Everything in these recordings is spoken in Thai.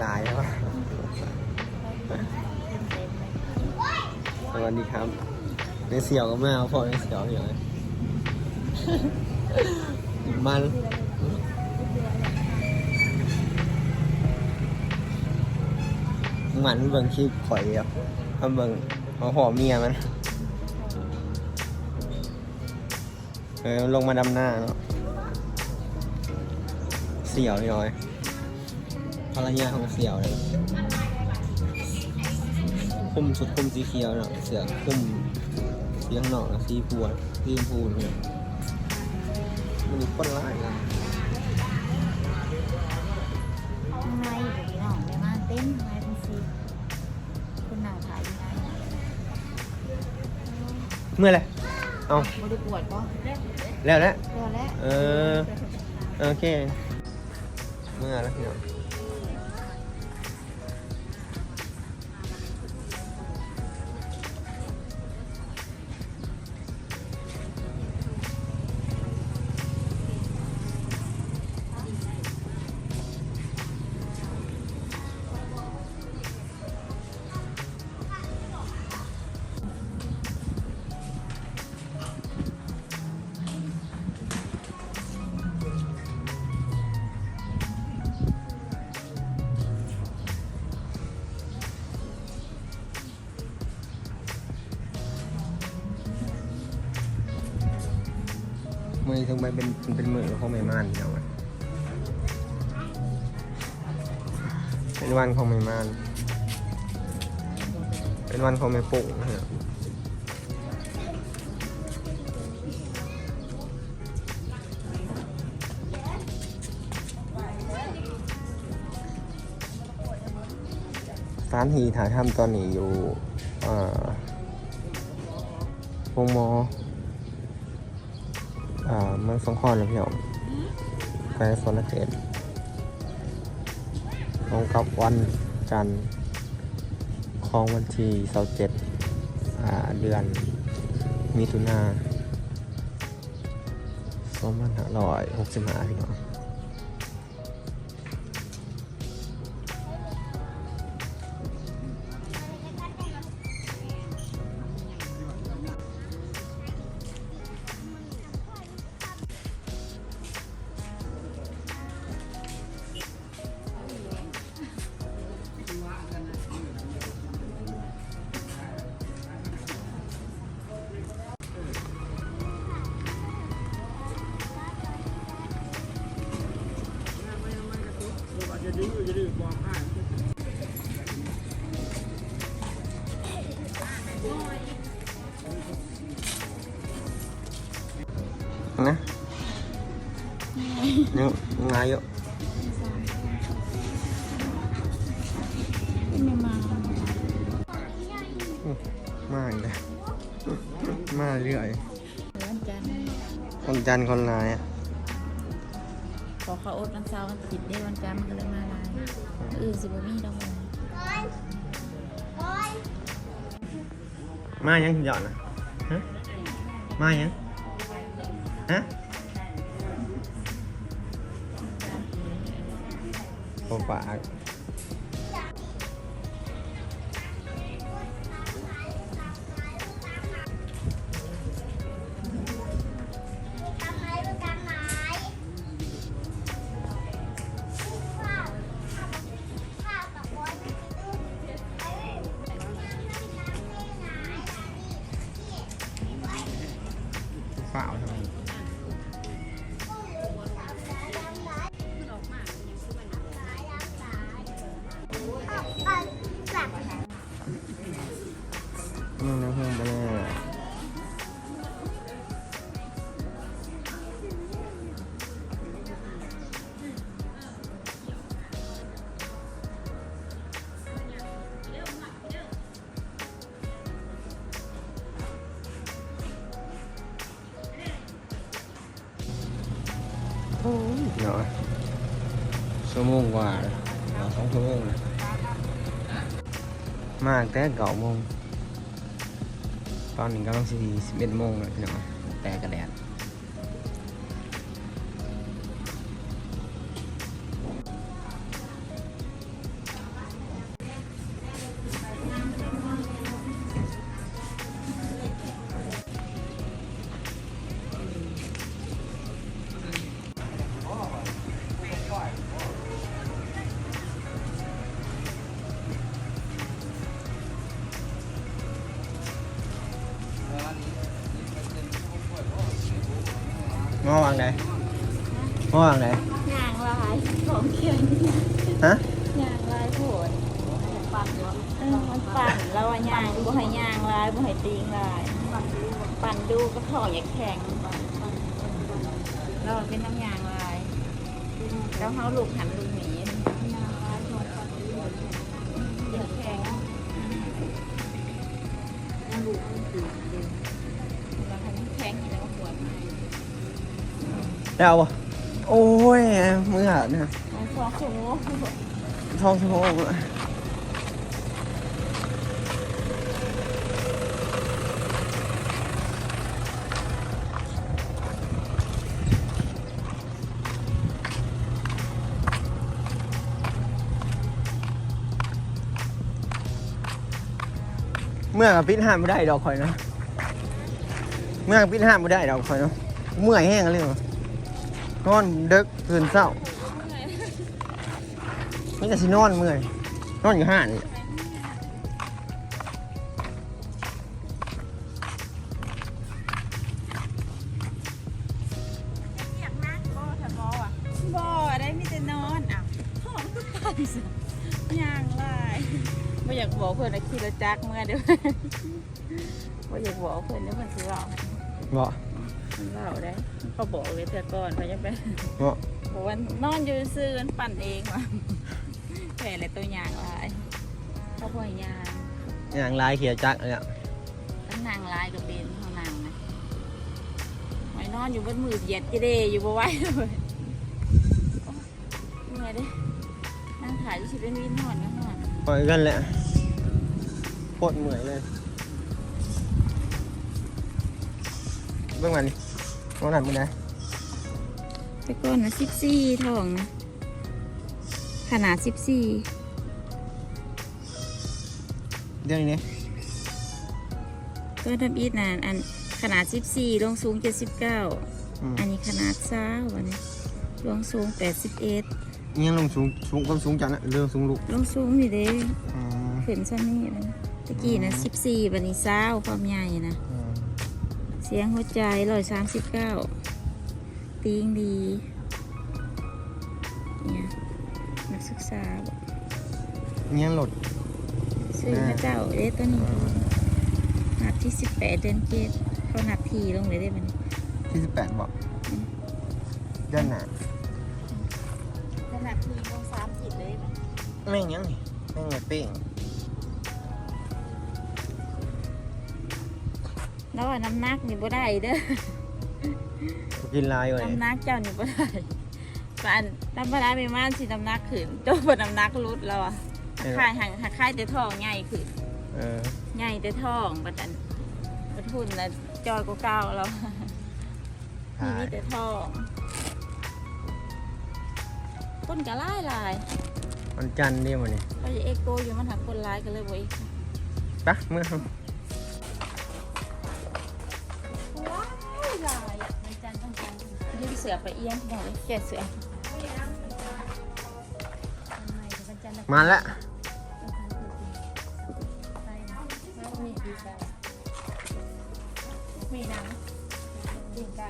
หลายแล้วสวัสดีครับในเสี่ยวก็มาเอาพอในเสี่ยวอยู่เลยมันมันเบิ่งคลิปข่อยอะเอาเบิ่งเอาหอเมียมันเออลงมาดำหน้าเนาะเสี่ยวนิดหน่อย ภรรยาของเสี่ยวเลยคุมสุดคุมสีเขียวเนาะเสือคุมสีข้างนอกนะสีพัวสีชมพูเนี่ยมันมีคนร้ายนะข้างในอยู่พี่น้องไปมาเต้นไม้เป็นสีคุณหนังขายยังไงเมื่อไหรเอาบริปวดปะแล้วแล้วเร็วแล้ว เออ โอเค เมื่อแล้วพี่น้อง มือถึงไปเป็นเป็นมือของไม่ม่านพี่น้องอะเป็นวันของไม่ม่าน เป็นวันของไม่ปุ่งนะครับานที่ถ่ายทำตอนนี้อยู่เอ่อวงมอ อ่าเมืองสงขลาเลยพี่น้องไปโซนเขตตรงกับวันจันทร์ของวันที่27อ่าเดือน มิถุนา2565พี่น้อง นะยังงายอยู่เป็นยังมามาอีกแล้วมาเรื่อยวันจันทร์คนจันทร์คนร้ายอะ ขอเขาอดวันเสาร์วันติดได้วันจันทร์มันก็เลยมาลายอื่นสิบ่มีดอกมันมายังหยอดนะฮะมายังฮะโอ้ปาก โอ้ยเนาะชั่วโมงกว่าเลยเราสอง งอวางไหนงอวางไหนย่างลายของเขียนฮะย่างลายโผดปั่นเออมันปั่นแล้วว่าย่างบ่ให้ย่างลายบ่ให้ตีงลาย ปั่นดูก็ท้องอยากแข็งแล้วมันเป็นน้ำยางลายแล้วเขาลูกหันลูกหมี ได้เอาบ่โอ้ยมือหาดนะมันฟองโค้งท้องสะโพกเลยเมื่อกับปิดห้ามไม่ได้ดอกคอยเนาะเมื่อกับปิดห้ามไม่ได้ดอกคอยเนาะเมื่อยแห้งเลยว่ะ นอนดึกตื่นเศร้าไม่แต่สินอนเมื่อยนอนอยู่ห้านี่อยากนั่งบ่ถ้าบ่อะบ่ได้มีแต่นอนอะห้องก็ไปสิย่างลายบ่อยากบอกเพิ่นว่าขี่รถจักรเมื่อเด้อบ่อยากบอกเพิ่นเดี๋ยวเพิ่นสิเว้าให้บ่เพิ่น เว้าได้เขาบอกเลยแต่ก่อนเขาจะไปบ่บอกว่านอนอยู่ซื่อๆมันปั่นเองว่ะแผลอะไรตัวอย่างลายเขาบ่อยยางอย่างลายเขียวจักเลยอะตั้งนางลายกับเบนเขานางนะไว้นอนอยู่บนมือเหยียดจะเดอยู่บ่ไหวเลยโอ๊ยเหนื่อยเด้นั่งถ่ายที่ชิเป็นวินหอนก็หอนปล่อยกันแหละโคตรเหนื่อยเลยเบื้องมันน้ องหนันมึงนะแต่ก่อนนะสิบสี่ทองนะขนาดสิบสี่เดี๋ยวนี้เนี่ยก็ทำอีทนะอันขนาดสิบสี่ลงสูงเจ็ดสิบเก้าอืมอันนี้ขนาดซ้าวันนี้ลงสูงแปดสิบเอ็ดยังลงสูงสูงความสูงจังนะเรื่องสูงลูกลงสูงนี่เด้อืมขึ้นซ้ำนี่นะตะกี้นะสิบสี่วันนี้ซ้าวความใหญ่นะอืม เสียงหัวใจร้อยสามสิบเก้าตีงดีเนี่ยนักศึกษาบอกยังหลดซื้อพระเจ้าเด้ตัวนี้นับที่สิบแปดเดือนเจ็ดเขานับทีลงเลยได้ไหมนที่สิบแปดบอกเดือนหนาเขานับทีลงสามสิบเลยบัดแม่งยังนี่แม่งไงเป้ง แล้วว่าน้ำหนักนี่บ่ได้เด้อกินลายอยู่เลยน้ำหนักเจ้านี่บ่ได้ปานน้ำพลาไม่มานสิน้ำหนักขึ้นเจ้าบ่น้ำหนักลดแล้วอะค่ายห่างค่ายแต่ท้องใหญ่ขึ้นเออใหญ่แต่ท้องบัดอันบัดหุ่นนะจอยก็เก้าแล้วมีมีแต่ท้องคนก็ไล่ลายวันจันทร์นี่มันนี่ก็จะเอ็กโกอยู่มันหักคนร้ายกันเลยบ่อีกปะเมื่อ สือไปเอี้ยงบอกเลยแก่เสือมาแล้วมีนะจริงใจ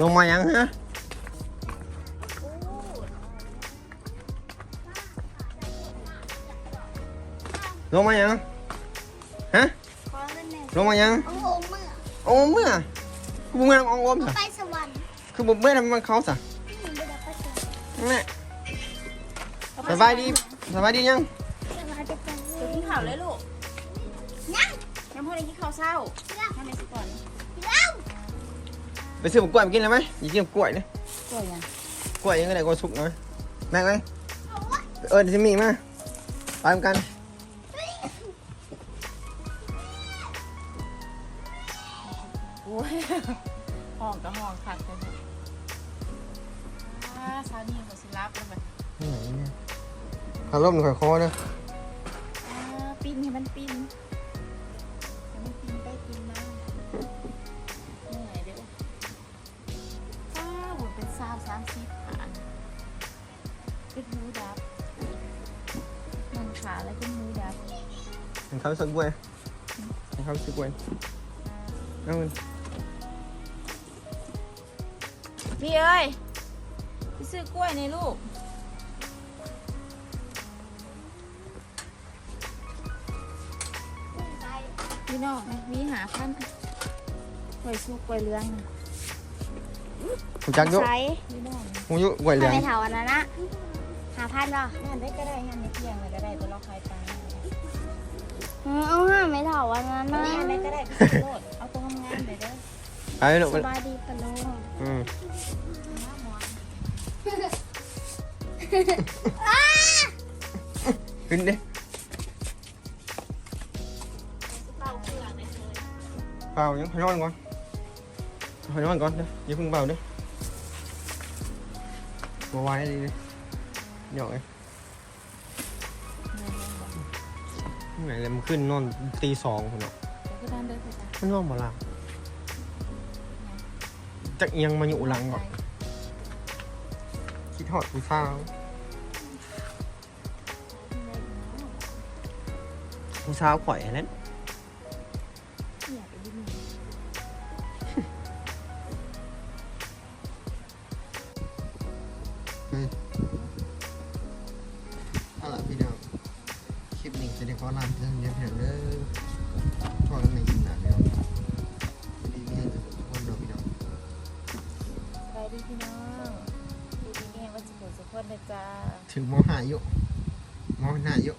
ลงมายังฮะลงมายังฮะขอเงินหนึ่งลงมายังโอ้โหเมื่อโอ้เมื่อคือบุเมื่อน้องอมสะไปสวรรค์คือบุเมื่อมันเขาสะที่หนูไปดับไปสวรรค์แม่สบายดีสบายดียังสวรรค์จะเป็นเดี๋ยวกินข้าวเลยลูกยังยังพอได้กินข้าวเช้าทำไมสิก่อนแล้ว ไปซื้อบักกล้วยมากินเลยไหมอยากกินบักกล้วยเนี่ยก่อนยังกล้วยยังไงก็สุกหน่อยแม่งไหมเออเดี๋ยวจะมีมาไปกัน โอ้ยห้องกับห้องคักเลยอ่าซานี่เขาสิรับแล้วแบบนี่ไหนเนี่ยขาล่มข่อยคอเนอะอ่าปิ้นให้มันปิ้น เป็นหูดับมันขาแล้วเป็นหูดับเห็นเขาสักกล้วยเห็นเขาสักกล้วยเอาเงินพี่เอ้ยไปซื้อกล้วยในลูกไปพี่น้องนะมีหาพันกล้วยสุกกล้วยเหลืองนะหูจักอยุใช้พี่น้องนะหูอยุกล้วยเหลืองทำไมเถาอันนั้นนะ หาพันป่ะงานได้ก็ได้งานในเที่ยงเลยก็ได้แต่เราใครไปเอาห้าไม่เถาอันนั้นนะงานได้ก็ได้ไปซื้อโลดเอาตัวงานเลยเด้อไปลูกสมันบายดีปะลุงอืมน้ำหมอนขึ้นดิเป่าเครื่องเลยเลยเปล่ายังให้นอนก่อนให้นอนก่อนเด้ออย่าเพิ่งเบาเด้อบัวไว้ดีเลย หยอกไอ้ไหนเลยมันขึ้นนอนตีสองคนเนาะเดี๋ยวก็ด้านเด้อค่ะจ้ะมันนอนบ่หลับจักเอียงมาอยู่หลังก่อนคิดหอดผู้สาวผู้สาวข่อยอันนั้ ถึงมหาอยู่มหาอยู่